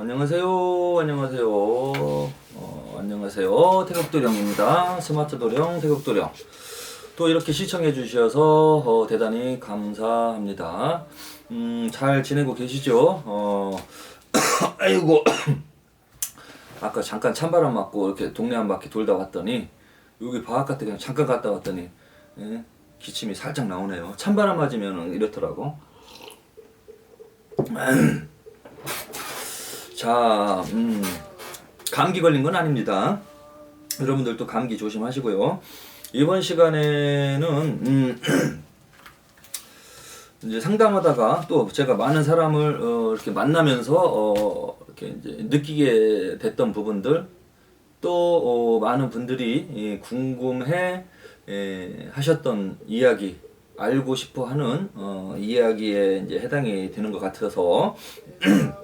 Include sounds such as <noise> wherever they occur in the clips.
안녕하세요. 안녕하세요. 어, 안녕하세요. 태극도령입니다. 스마트 도령 태극도령. 또 이렇게 시청해 주셔서 어, 대단히 감사합니다. 음, 잘 지내고 계시죠? 어, <coughs> 아이고. <coughs> 아까 잠깐 찬바람 맞고 이렇게 동네 한 바퀴 돌다 왔더니 여기 바깥에 그냥 잠깐 갔다 왔더니 예, 기침이 살짝 나오네요. 찬바람 맞으면 이렇더라고. <coughs> 자, 음, 감기 걸린 건 아닙니다. 여러분들도 감기 조심하시고요. 이번 시간에는 음, <clears throat> 이제 상담하다가 또 제가 많은 사람을 어, 이렇게 만나면서 어, 이렇게 이제 느끼게 됐던 부분들 또 어, 많은 분들이 이 궁금해 에, 하셨던 이야기 알고 싶어 하는 어, 이야기에 이제 해당이 되는 것 같아서 <clears throat>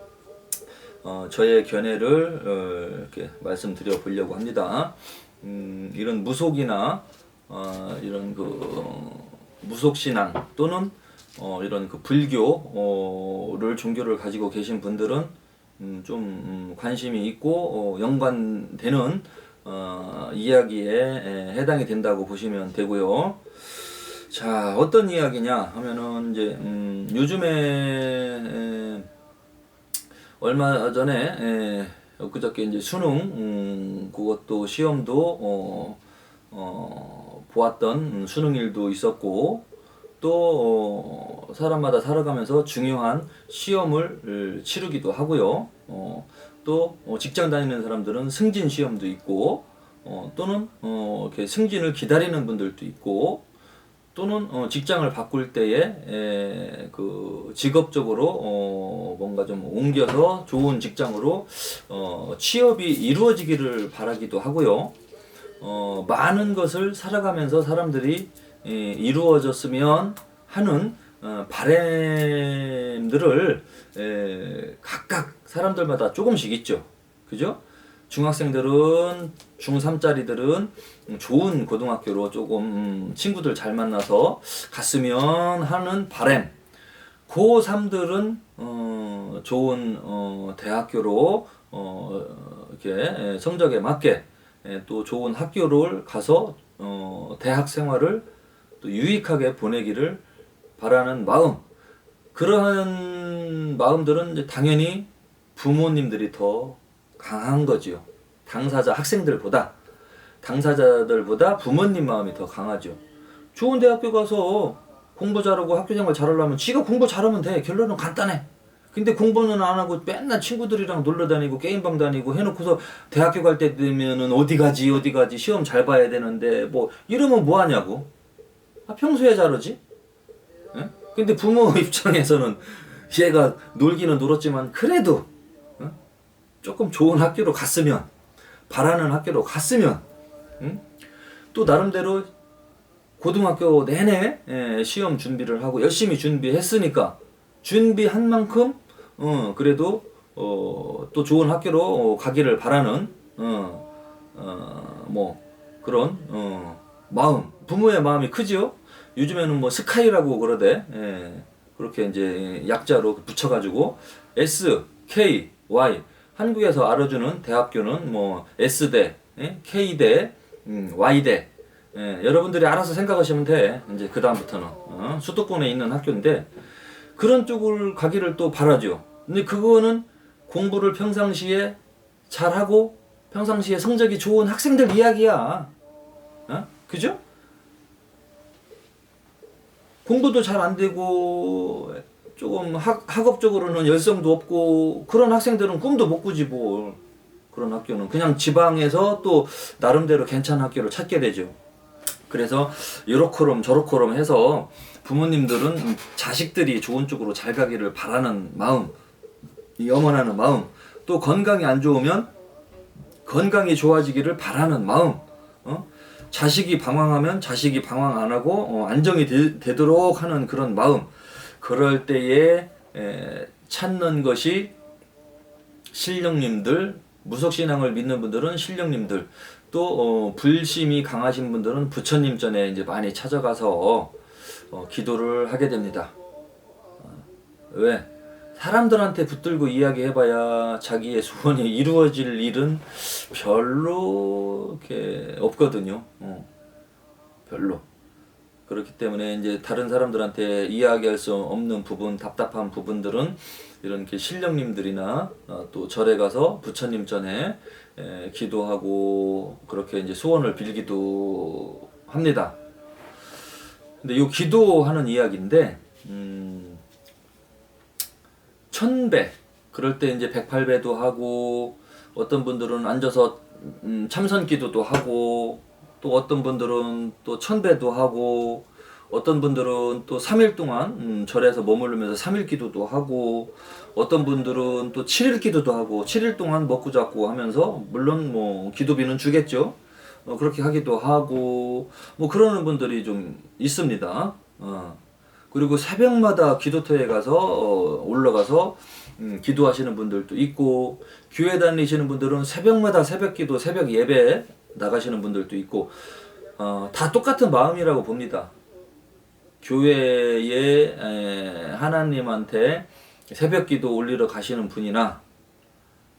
어, 저의 견해를 어, 이렇게 말씀드려 보려고 합니다. 음, 이런 무속이나 어, 이런 그 어, 무속 신앙 또는 어, 이런 그 불교를 종교를 가지고 계신 분들은 음, 좀 음, 관심이 있고 어, 연관되는 어, 이야기에 에, 해당이 된다고 보시면 되고요. 자, 어떤 이야기냐 하면은 이제 음, 요즘에 에, 얼마 전에 에, 엊그저께 이제 수능 음, 그것도 시험도 어, 어, 보았던 음, 수능일도 있었고 또 어, 사람마다 살아가면서 중요한 시험을 을, 치르기도 하고요. 어, 또 어, 직장 다니는 사람들은 승진 시험도 있고 어, 또는 어, 이렇게 승진을 기다리는 분들도 있고 또는 어, 직장을 바꿀 때에 에, 그 직업적으로 어, 뭔가 좀 옮겨서 좋은 직장으로 어, 취업이 이루어지기를 바라기도 하고요. 어, 많은 것을 살아가면서 사람들이 에, 이루어졌으면 하는 어, 바램들을 에, 각각 사람들마다 조금씩 있죠. 그죠? 중학생들은 중3짜리들은 좋은 고등학교로 조금 음, 친구들 잘 만나서 갔으면 하는 바램. 고3들은 어, 좋은 어, 대학교로 어, 이렇게 성적에 맞게 에, 또 좋은 학교를 가서 어, 대학 생활을 또 유익하게 보내기를 바라는 마음. 그러한 마음들은 당연히 부모님들이 더 강한 거지요. 당사자 학생들보다 당사자들보다 부모님 마음이 더 강하죠. 좋은 대학교 가서 공부 잘하고 학교 생활 잘하려면 지가 공부 잘하면 돼. 결론은 간단해. 근데 공부는 안 하고 맨날 친구들이랑 놀러 다니고 게임방 다니고 해놓고서 대학교 갈 때 되면은 어디 가지 어디 가지 시험 잘 봐야 되는데 뭐 이러면 뭐 하냐고. 아 평소에 잘하지. 예? 근데 부모 <laughs> 입장에서는 얘가 놀기는 놀았지만 그래도 어? 조금 좋은 학교로 갔으면 바라는 학교로 갔으면 응? 또 나름대로 고등학교 내내 예, 시험 준비를 하고 열심히 준비했으니까 준비한 만큼 어, 그래도 어, 또 좋은 학교로 어, 가기를 바라는 어, 어, 뭐 그런 어, 마음 부모의 마음이 크지요. 요즘에는 뭐 스카이라고 그러대. 예, 그렇게 이제 약자로 붙여가지고 S, K, Y 한국에서 알아주는 대학교는 뭐 S대, 예? K대, 음, Y대. 예, 여러분들이 알아서 생각하시면 돼. 이제 그 다음부터는 어? 수도권에 있는 학교인데 그런 쪽을 가기를 또 바라죠. 근데 그거는 공부를 평상시에 잘하고 평상시에 성적이 좋은 학생들 이야기야. 어? 그죠? 공부도 잘 안 되고 조금 학, 학업적으로는 열성도 없고 그런 학생들은 꿈도 못 꾸지 뭐 그런 학교는 그냥 지방에서 또 나름대로 괜찮은 학교를 찾게 되죠. 그래서 요렇게럼 저렇게럼 해서 부모님들은 자식들이 좋은 쪽으로 잘 가기를 바라는 마음, 이 염원하는 마음, 또 건강이 안 좋으면 건강이 좋아지기를 바라는 마음, 어? 자식이 방황하면 자식이 방황 안 하고 어, 안정이 되, 도록 하는 그런 마음, 그럴 때에 에, 찾는 것이 신령님들, 무속신앙을 믿는 분들은 신령님들, 또 어, 불심이 강하신 분들은 부처님 전에 이제 많이 찾아가서 어, 기도를 하게 됩니다. 어, 왜? 사람들한테 붙들고 이야기해봐야 자기의 소원이 <laughs> 이루어질 일은 별로 이렇게 없거든요. 어. 별로. 그렇기 때문에 이제 다른 사람들한테 이야기할 수 없는 부분, 답답한 부분들은 이런 이렇게 신령님들이나 어, 또 절에 가서 부처님 전에 에, 기도하고 그렇게 이제 소원을 빌기도 합니다. 근데 이 기도하는 이야기인데 음, 천배 그럴 때 이제 백팔배도 하고 어떤 분들은 앉아서 음, 참선 기도도 하고 또 어떤 분들은 또 천배도 하고 어떤 분들은 또 3일 동안 음, 절에서 머무르면서 3일 기도도 하고 어떤 분들은 또 7일 기도도 하고 7일 동안 먹고 잡고 하면서 물론 뭐 기도비는 주겠죠. 어, 그렇게 하기도 하고 뭐 그러는 분들이 좀 있습니다. 어. 그리고 새벽마다 기도터에 가서 어, 올라가서 음, 기도하시는 분들도 있고 교회 다니시는 분들은 새벽마다 새벽 기도 새벽 예배 나가시는 분들도 있고 어, 다 똑같은 마음이라고 봅니다. 교회에 에, 하나님한테 새벽기도 올리러 가시는 분이나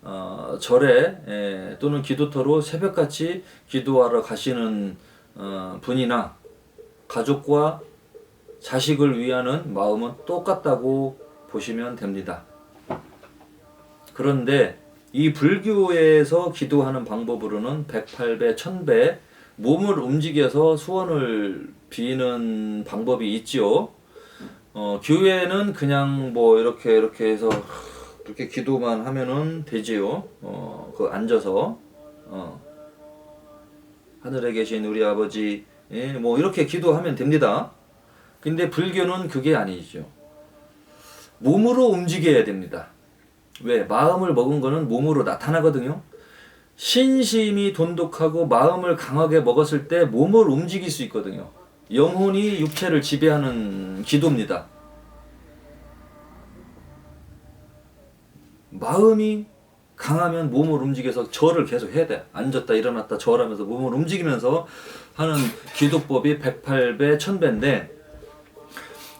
어, 절에 에, 또는 기도터로 새벽같이 기도하러 가시는 어, 분이나 가족과 자식을 위하는 마음은 똑같다고 보시면 됩니다. 그런데 이 불교에서 기도하는 방법으로는 108배, 1000배 몸을 움직여서 소원을 비는 방법이 있지요. 어, 교회는 그냥 뭐 이렇게 이렇게 해서 이렇게 기도만 하면은 되지요. 어, 그 앉아서 어, 하늘에 계신 우리 아버지, 예, 뭐 이렇게 기도하면 됩니다. 근데 불교는 그게 아니죠. 몸으로 움직여야 됩니다. 왜? 마음을 먹은 거는 몸으로 나타나거든요. 신심이 돈독하고 마음을 강하게 먹었을 때 몸을 움직일 수 있거든요. 영혼이 육체를 지배하는 기도입니다. 마음이 강하면 몸을 움직여서 절을 계속 해야 돼. 앉았다 일어났다 절하면서 몸을 움직이면서 하는 기도법이 108배, 1000배인데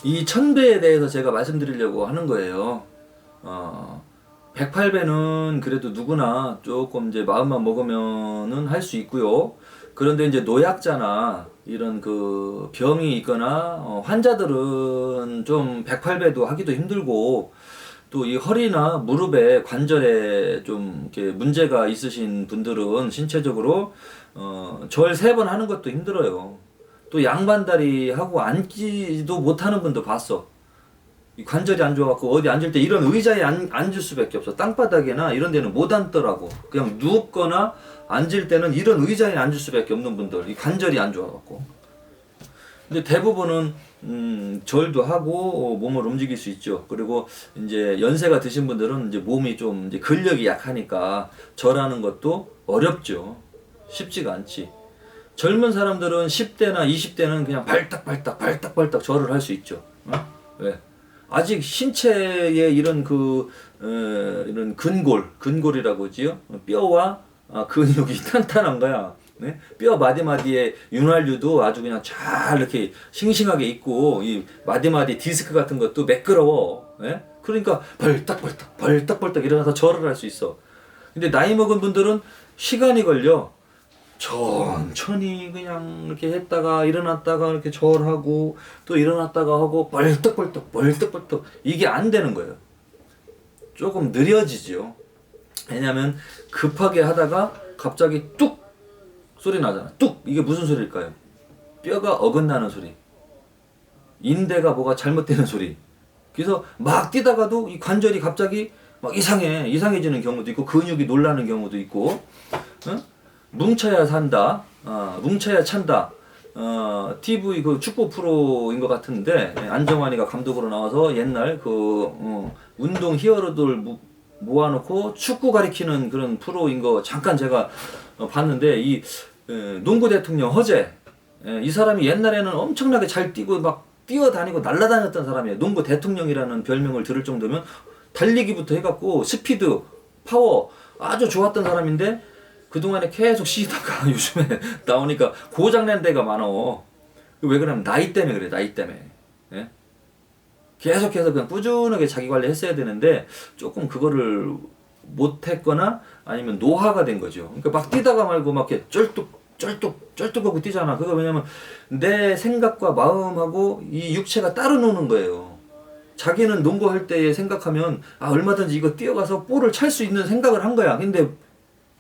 이 1000배에 대해서 제가 말씀드리려고 하는 거예요. 어, 108배는 그래도 누구나 조금 이제 마음만 먹으면은 할 수 있고요. 그런데 이제 노약자나 이런 그 병이 있거나 어, 환자들은 좀 108배도 하기도 힘들고 또 이 허리나 무릎에 관절에 좀 이렇게 문제가 있으신 분들은 신체적으로 어, 절 세 번 하는 것도 힘들어요. 또 양반다리 하고 앉지도 못하는 분도 봤어. 이 관절이 안 좋아갖고 어디 앉을 때 이런 의자에 앉, 앉을 수밖에 없어. 땅바닥에나 이런 데는 못 앉더라고. 그냥 누웠거나 앉을 때는 이런 의자에 앉을 수밖에 없는 분들. 이 관절이 안 좋아갖고. 근데 대부분은 음, 절도 하고 어, 몸을 움직일 수 있죠. 그리고 이제 연세가 드신 분들은 이제 몸이 좀 이제 근력이 약하니까 절하는 것도 어렵죠. 쉽지가 않지. 젊은 사람들은 10대나 20대는 그냥 발딱발딱 발딱발딱 절을 할 수 있죠. 어? 왜? 아직 신체에 이런 그 어, 이런 근골, 근골이라고 하지요. 뼈와 아, 근육이 <laughs> 탄탄한 거야. 네? 뼈 마디마디에 윤활유도 아주 그냥 잘 이렇게 싱싱하게 있고 이 마디마디 디스크 같은 것도 매끄러워. 네? 그러니까 벌떡벌떡 벌떡벌떡 일어나서 절을 할 수 있어. 근데 나이 먹은 분들은 시간이 걸려. 천천히 그냥 이렇게 했다가 일어났다가 이렇게 절하고 또 일어났다가 하고 벌떡벌떡 벌떡벌떡 이게 안 되는 거예요. 조금 느려지죠. 왜냐면 급하게 하다가 갑자기 뚝 소리 나잖아. 뚝 이게 무슨 소리일까요? 뼈가 어긋나는 소리. 인대가 뭐가 잘못되는 소리. 그래서 막 뛰다가도 이 관절이 갑자기 막 이상해 이상해지는 경우도 있고 근육이 놀라는 경우도 있고. 응? 뭉쳐야 산다. 어, 뭉쳐야 찬다. 어, TV 그 축구 프로인 것 같은데 예, 안정환이가 감독으로 나와서 옛날 그 어, 운동 히어로들 모, 모아놓고 축구 가리키는 그런 프로인 거 잠깐 제가 어, 봤는데 이 에, 농구 대통령 허재 에, 이 사람이 옛날에는 엄청나게 잘 뛰고 막 뛰어다니고 날아다녔던 사람이에요. 농구 대통령이라는 별명을 들을 정도면 달리기부터 해갖고 스피드, 파워 아주 좋았던 사람인데 그동안에 계속 쉬다가 <laughs> 요즘에 나오니까 고장난 데가 많어. 왜 그러냐면 나이 때문에 그래, 나이 때문에. 예? 계속해서 그냥 꾸준하게 자기 관리 했어야 되는데 조금 그거를 못했거나 아니면 노화가 된 거죠. 그러니까 막 뛰다가 말고 막 이렇게 쩔뚝 쩔뚝 쩔뚝하고 뛰잖아. 그거 왜냐면 내 생각과 마음하고 이 육체가 따로 노는 거예요. 자기는 농구할 때 생각하면 아 얼마든지 이거 뛰어가서 볼을 찰 수 있는 생각을 한 거야. 근데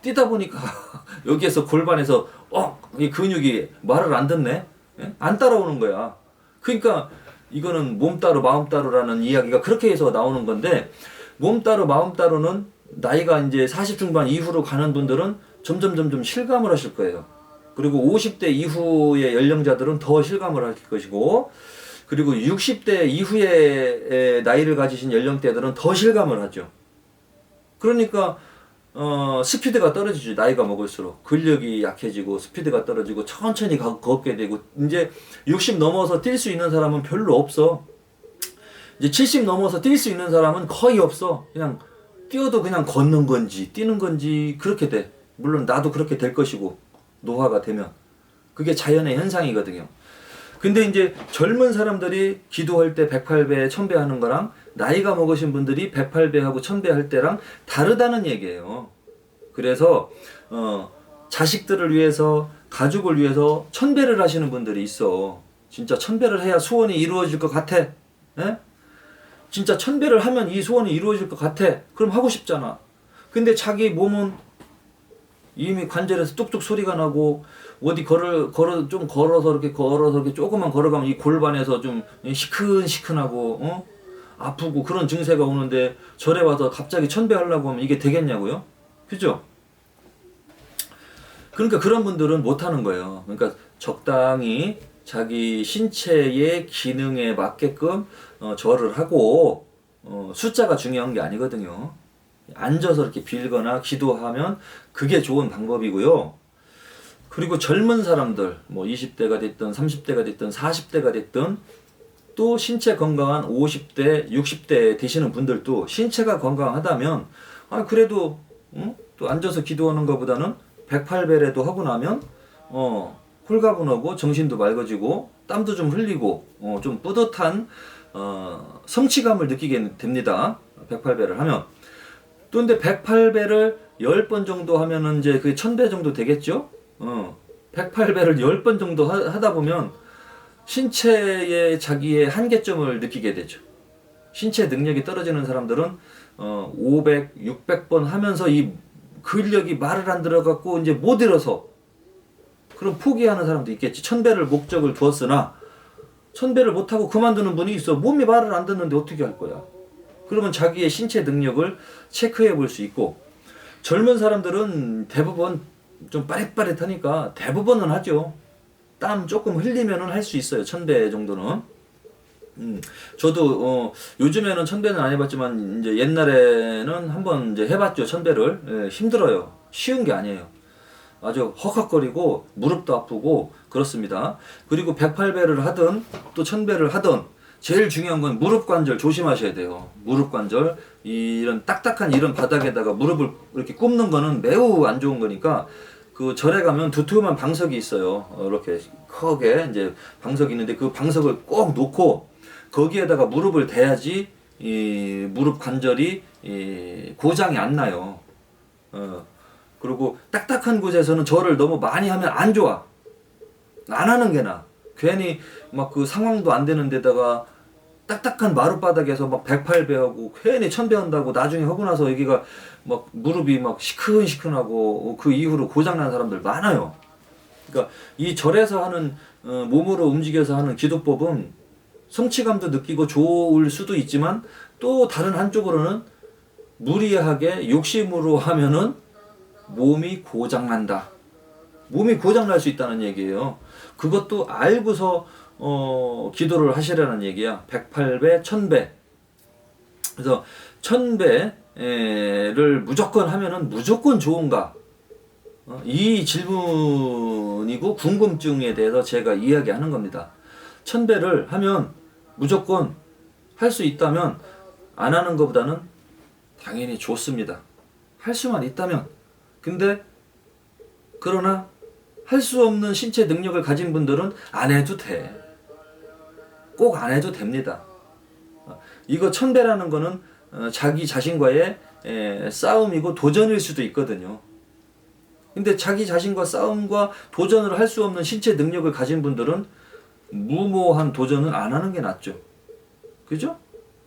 뛰다 보니까 <laughs> 여기에서 골반에서 어 이 근육이 말을 안 듣네. 예? 안 따라오는 거야. 그러니까 이거는 몸 따로 마음 따로라는 이야기가 그렇게 해서 나오는 건데 몸 따로 마음 따로는 나이가 이제 40 중반 이후로 가는 분들은 점점 점점 실감을 하실 거예요. 그리고 50대 이후의 연령자들은 더 실감을 하실 것이고 그리고 60대 이후의 나이를 가지신 연령대들은 더 실감을 하죠. 그러니까 어, 스피드가 떨어지죠. 나이가 먹을수록 근력이 약해지고 스피드가 떨어지고 천천히 가, 걷게 되고 이제 60 넘어서 뛸 수 있는 사람은 별로 없어. 이제 70 넘어서 뛸 수 있는 사람은 거의 없어. 그냥 뛰어도 그냥 걷는 건지 뛰는 건지 그렇게 돼. 물론 나도 그렇게 될 것이고 노화가 되면 그게 자연의 현상이거든요. 근데 이제 젊은 사람들이 기도할 때 108배, 1000배 하는 거랑 나이가 먹으신 분들이 108배 하고 1000배 할 때랑 다르다는 얘기예요. 그래서 어 자식들을 위해서 가족을 위해서 1000배를 하시는 분들이 있어. 진짜 1000배를 해야 소원이 이루어질 것 같아. 예? 진짜 1000배를 하면 이 소원이 이루어질 것 같아. 그럼 하고 싶잖아. 근데 자기 몸은 이미 관절에서 뚝뚝 소리가 나고 어디 걸어 걸어 좀 걸어서 이렇게 걸어서 이렇게 조금만 걸어가면 이 골반에서 좀 시큰시큰하고 어? 아프고 그런 증세가 오는데 절에 와서 갑자기 천배 하려고 하면 이게 되겠냐고요? 그죠? 그러니까 그런 분들은 못 하는 거예요. 그러니까 적당히 자기 신체의 기능에 맞게끔 어, 절을 하고 어, 숫자가 중요한 게 아니거든요. 앉아서 이렇게 빌거나 기도하면 그게 좋은 방법이고요. 그리고 젊은 사람들, 뭐 20대가 됐든 30대가 됐든 40대가 됐든 또 신체 건강한 50대, 60대 되시는 분들도 신체가 건강하다면 아 그래도 응? 또 앉아서 기도하는 것보다는 108배라도 하고 나면 어 홀가분하고 정신도 맑아지고 땀도 좀 흘리고 어, 좀 뿌듯한 어, 성취감을 느끼게 됩니다. 108배를 하면 또 근데 108배를 10번 정도 하면은 이제 그 1000배 정도 되겠죠? 어. 108배를 10번 정도 하, 하다 보면 신체의 자기의 한계점을 느끼게 되죠. 신체 능력이 떨어지는 사람들은 어 500, 600번 하면서 이 근력이 말을 안 들어갖고 이제 못 일어서 그럼 포기하는 사람도 있겠지. 1000배를 목적을 두었으나 1000배를 못 하고 그만두는 분이 있어. 몸이 말을 안 듣는데 어떻게 할 거야? 그러면 자기의 신체 능력을 체크해 볼 수 있고 젊은 사람들은 대부분 좀 빠릿빠릿하니까 대부분은 하죠. 땀 조금 흘리면은 할 수 있어요. 천배 정도는. 음, 저도 어, 요즘에는 천배는 안 해봤지만 이제 옛날에는 한번 이제 해봤죠 천배를 예, 힘들어요. 쉬운 게 아니에요. 아주 헉헉거리고 무릎도 아프고 그렇습니다. 그리고 108배를 하든 또 1000배를 하든 제일 중요한 건 무릎 관절 조심하셔야 돼요. 무릎 관절 이런 딱딱한 이런 바닥에다가 무릎을 이렇게 굽는 거는 매우 안 좋은 거니까 그 절에 가면 두툼한 방석이 있어요. 어, 이렇게 크게 이제 방석이 있는데 그 방석을 꼭 놓고 거기에다가 무릎을 대야지 이 무릎 관절이 이 고장이 안 나요. 어. 그리고 딱딱한 곳에서는 절을 너무 많이 하면 안 좋아. 안 하는 게 나. 괜히 막 그 상황도 안 되는 데다가 딱딱한 마룻바닥에서 막 108배하고 괜히 1000배 한다고 나중에 하고 나서 여기가 막 무릎이 막 시큰시큰하고 그 이후로 고장난 사람들 많아요. 그러니까 이 절에서 하는 어, 몸으로 움직여서 하는 기도법은 성취감도 느끼고 좋을 수도 있지만 또 다른 한쪽으로는 무리하게 욕심으로 하면은 몸이 고장난다. 몸이 고장날 수 있다는 얘기예요. 그것도 알고서 어, 기도를 하시라는 얘기야. 108배, 1000배. 그래서 1000배 를 무조건 하면은 무조건 좋은가? 어, 이 질문이고 궁금증에 대해서 제가 이야기하는 겁니다. 1000배를 하면 무조건 할 수 있다면 안 하는 것보다는 당연히 좋습니다. 할 수만 있다면. 근데 그러나 할 수 없는 신체 능력을 가진 분들은 안 해도 돼. 꼭 안 해도 됩니다. 이거 천배라는 거는 어, 자기 자신과의 에, 싸움이고 도전일 수도 있거든요. 근데 자기 자신과 싸움과 도전을 할 수 없는 신체 능력을 가진 분들은 무모한 도전은 안 하는 게 낫죠. 그죠?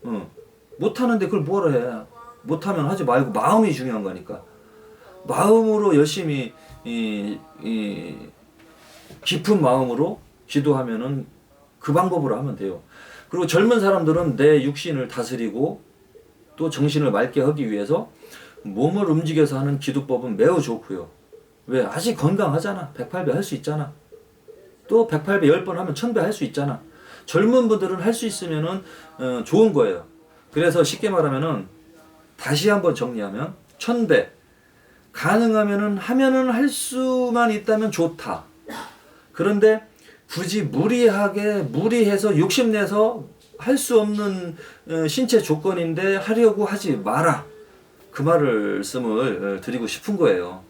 어. 못하는데 그걸 뭐라 해. 못 하면 하지 말고 마음이 중요한 거니까. 마음으로 열심히 이, 이 깊은 마음으로 기도하면은 그 방법으로 하면 돼요. 그리고 젊은 사람들은 내 육신을 다스리고 또 정신을 맑게 하기 위해서 몸을 움직여서 하는 기도법은 매우 좋고요. 왜? 아직 건강하잖아. 108배 할 수 있잖아. 또 108배 10번 하면 1000배 할 수 있잖아. 젊은 분들은 할 수 있으면은 어, 좋은 거예요. 그래서 쉽게 말하면은 다시 한번 정리하면 1000배 가능하면은 하면은 할 수만 있다면 좋다. 그런데 굳이 무리하게 무리해서 욕심내서 할 수 없는 어, 신체 조건인데 하려고 하지 마라. 그 말씀을 어, 드리고 싶은 거예요.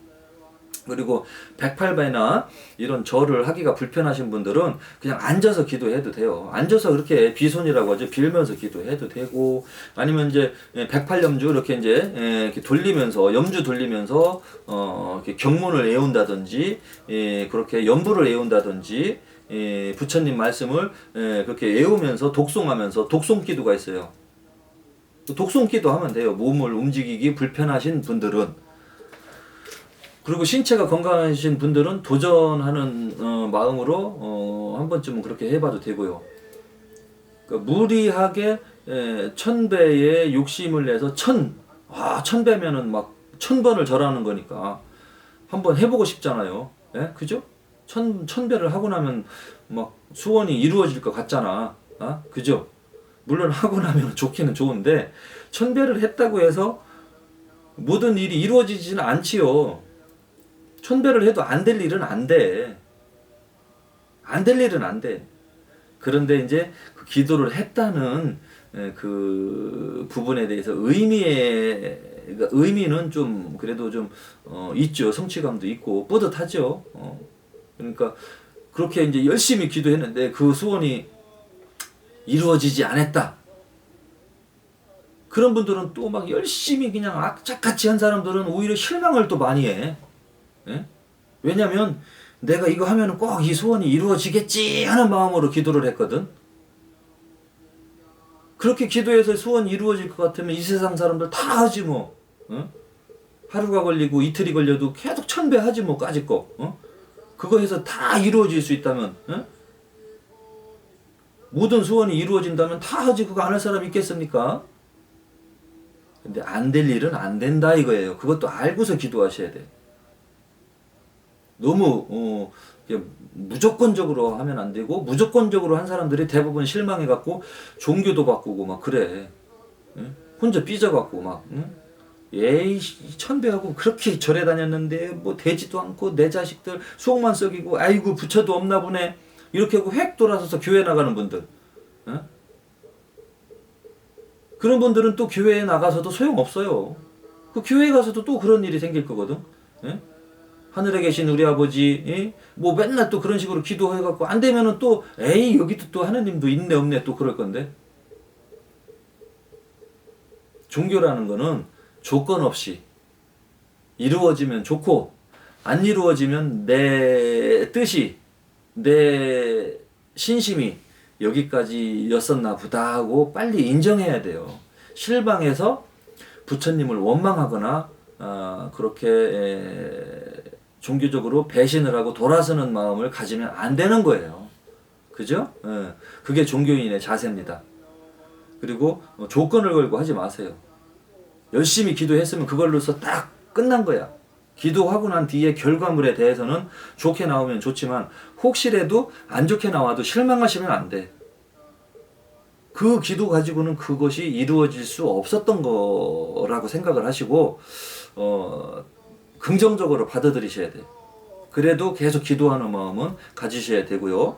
그리고 108배나 이런 절을 하기가 불편하신 분들은 그냥 앉아서 기도해도 돼요. 앉아서 그렇게 비손이라고 하죠. 빌면서 기도해도 되고 아니면 이제 108염주 이렇게 이제 예, 이렇게 돌리면서 염주 돌리면서 어 경문을 외운다든지 예, 그렇게 연부를 외운다든지 예, 부처님 말씀을 예, 그렇게 외우면서 독송하면서 독송 기도가 있어요. 독송 기도 하면 돼요. 몸을 움직이기 불편하신 분들은 그리고 신체가 건강하신 분들은 도전하는 어, 마음으로 어, 한 번쯤은 그렇게 해봐도 되고요. 그러니까 무리하게 에, 천 배의 욕심을 내서 천, 아, 천 배면은 막 천 번을 절하는 거니까 한번 해보고 싶잖아요. 예? 그죠? 천, 천 배를 하고 나면 막 소원이 이루어질 것 같잖아. 아? 그죠? 물론 하고 나면 <laughs> 좋기는 좋은데 천 배를 했다고 해서 모든 일이 이루어지지는 않지요. 천배를 해도 안 될 일은 안 돼. 안 될 일은 안 돼. 그런데 이제 그 기도를 했다는 에, 그 부분에 대해서 의미의 그러니까 의미는 좀 그래도 좀 어, 있죠. 성취감도 있고 뿌듯하죠. 어. 그러니까 그렇게 이제 열심히 기도했는데 그 소원이 이루어지지 않았다. 그런 분들은 또 막 열심히 그냥 악착같이 한 사람들은 오히려 실망을 또 많이 해. 예? 왜냐면 내가 이거 하면 꼭 이 소원이 이루어지겠지 하는 마음으로 기도를 했거든. 그렇게 기도해서 소원이 이루어질 것 같으면 이 세상 사람들 다 하지 뭐. 어? 하루가 걸리고 이틀이 걸려도 계속 천배 하지 뭐 까짓 거. 어? 그거 해서 다 이루어질 수 있다면 어? 모든 소원이 이루어진다면 다 하지 그거 안 할 사람 있겠습니까? 근데 안 될 일은 안 된다 이거예요. 그것도 알고서 기도하셔야 돼. 너무 어, 무조건적으로 하면 안 되고 무조건적으로 한 사람들이 대부분 실망해 갖고 종교도 바꾸고 막 그래. 응? 혼자 삐져 갖고 막 응? 에이 천배하고 그렇게 절에 다녔는데 뭐 되지도 않고 내 자식들 수옥만 썩이고 아이고 부처도 없나 보네 이렇게 하고 획 돌아서서 교회 나가는 분들 응? 그런 분들은 또 교회에 나가서도 소용없어요 그 교회 가서도 또 그런 일이 생길 거거든 응? 하늘에 계신 우리 아버지, 예? 뭐 맨날 또 그런 식으로 기도해갖고 안 되면은 또 에이 여기도 또 하나님도 있네 없네 또 그럴 건데 종교라는 거는 조건 없이 이루어지면 좋고 안 이루어지면 내 뜻이 내 신심이 여기까지였었나 보다 하고 빨리 인정해야 돼요. 실망해서 부처님을 원망하거나 어, 그렇게 에, 종교적으로 배신을 하고 돌아서는 마음을 가지면 안 되는 거예요. 그죠? 예. 그게 종교인의 자세입니다. 그리고 뭐 조건을 걸고 하지 마세요. 열심히 기도했으면 그걸로서 딱 끝난 거야. 기도하고 난 뒤에 결과물에 대해서는 좋게 나오면 좋지만 혹시라도 안 좋게 나와도 실망하시면 안 돼. 그 기도 가지고는 그것이 이루어질 수 없었던 거라고 생각을 하시고 어 긍정적으로 받아들이셔야 돼요. 그래도 계속 기도하는 마음은 가지셔야 되고요.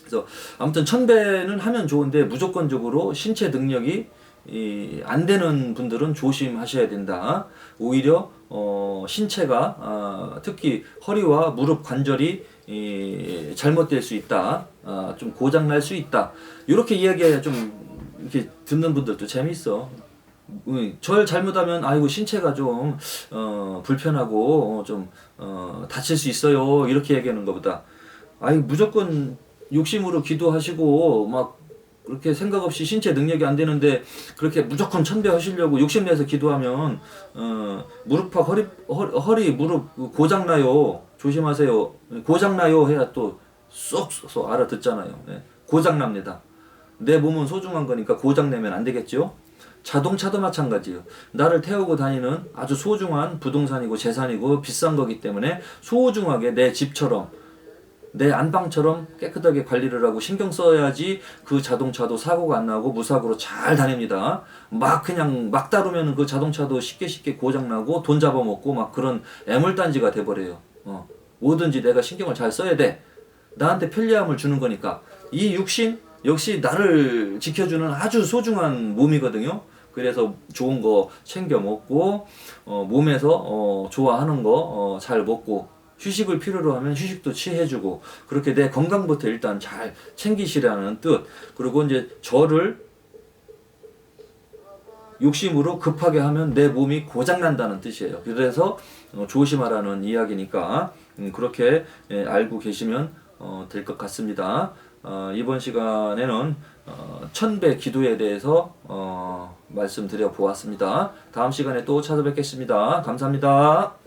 그래서 아무튼 천배는 하면 좋은데 무조건적으로 신체 능력이 이, 안 되는 분들은 조심하셔야 된다. 오히려 어, 신체가 어, 특히 허리와 무릎 관절이 이, 잘못될 수 있다. 어, 좀 고장 날 수 있다. 이렇게 이야기해야 좀 이렇게 듣는 분들도 재미있어. 음, 절 잘못하면 아이고 신체가 좀 어, 불편하고 어, 좀 어, 다칠 수 있어요 이렇게 얘기하는 것보다 아이 무조건 욕심으로 기도하시고 막 그렇게 생각 없이 신체 능력이 안 되는데 그렇게 무조건 천배하시려고 욕심내서 기도하면 어, 무릎팍 허리, 허리 허리 무릎 고장 나요. 조심하세요. 고장 나요 해야 또 쏙쏙 알아듣잖아요. 예, 고장 납니다. 내 몸은 소중한 거니까 고장 내면 안 되겠죠? 자동차도 마찬가지예요. 나를 태우고 다니는 아주 소중한 부동산이고 재산이고 비싼 거기 때문에 소중하게 내 집처럼 내 안방처럼 깨끗하게 관리를 하고 신경 써야지 그 자동차도 사고가 안 나고 무사고로 잘 다닙니다. 막 그냥 막 다루면 그 자동차도 쉽게 쉽게 고장 나고 돈 잡아먹고 막 그런 애물단지가 돼버려요. 어. 뭐든지 내가 신경을 잘 써야 돼. 나한테 편리함을 주는 거니까 이 육신 역시 나를 지켜주는 아주 소중한 몸이거든요. 그래서 좋은 거 챙겨 먹고 어, 몸에서 어, 좋아하는 거 잘 먹고 휴식을 필요로 하면 휴식도 취해주고 그렇게 내 건강부터 일단 잘 챙기시라는 뜻 그리고 이제 저를 욕심으로 급하게 하면 내 몸이 고장 난다는 뜻이에요. 그래서 어, 조심하라는 이야기니까 음, 그렇게 예, 알고 계시면 어, 될것 같습니다. 어, 이번 시간에는 어, 천배 기도에 대해서 어, 말씀드려 보았습니다. 다음 시간에 또 찾아뵙겠습니다. 감사합니다.